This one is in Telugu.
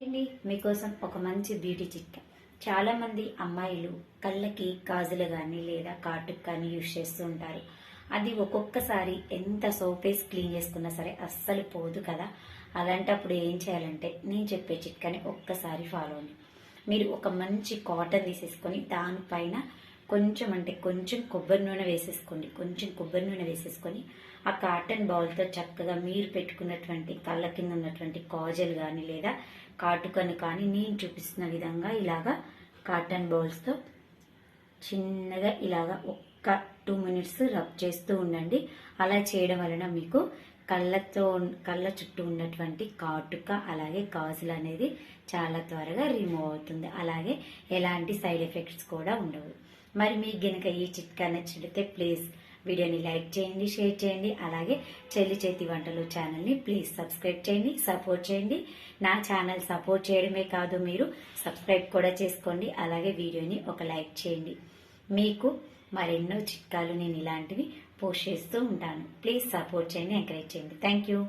అండి మీకోసం ఒక మంచి బ్యూటీ చిట్కా చాలా మంది అమ్మాయిలు కళ్ళకి గాజులు కానీ లేదా కాటుకు కానీ యూజ్ చేస్తూ ఉంటారు. అది ఒక్కొక్కసారి ఎంత సోపేస్ క్లీన్ చేసుకున్నా సరే అస్సలు పోదు కదా. అలాంటప్పుడు ఏం చేయాలంటే నేను చెప్పే చిట్కాని ఒక్కసారి ఫాలో అండి మీరు ఒక మంచి కాటన్ తీసేసుకొని దానిపైన కొంచెం అంటే కొంచెం కొబ్బరి నూనె వేసేసుకోండి. కొంచెం కొబ్బరి నూనె వేసేసుకొని ఆ కాటన్ బౌల్తో చక్కగా మీరు పెట్టుకున్నటువంటి కళ్ళ కింద ఉన్నటువంటి కాజల్ కానీ లేదా కాటుకను కానీ నేను చూపిస్తున్న విధంగా ఇలాగా కాటన్ బౌల్స్తో చిన్నగా ఇలాగా ఒక్క టూ మినిట్స్ రబ్ చేస్తూ ఉండండి. అలా చేయడం వలన మీకు కళ్ళతో కళ్ళ చుట్టూ ఉన్నటువంటి కాటుక అలాగే గాజులు అనేది చాలా త్వరగా రిమూవ్ అవుతుంది. అలాగే ఎలాంటి సైడ్ ఎఫెక్ట్స్ కూడా ఉండవు. మరి మీకు గనుక ఈ చిట్కా నచ్చితే ప్లీజ్ వీడియోని లైక్ చేయండి షేర్ చేయండి. అలాగే చెల్లి చేతి వంటలు ఛానల్ని ప్లీజ్ సబ్స్క్రైబ్ చేయండి సపోర్ట్ చేయండి. నా ఛానల్ సపోర్ట్ చేయడమే కాదు మీరు సబ్స్క్రైబ్ కూడా చేసుకోండి. అలాగే వీడియోని ఒక లైక్ చేయండి. మీకు మరెన్నో చిట్కాలు నేను ఇలాంటివి పోస్ట్ చేస్తూ ఉంటాను. ప్లీజ్ సపోర్ట్ చేయండి ఎంకరేజ్ చేయండి. Thank you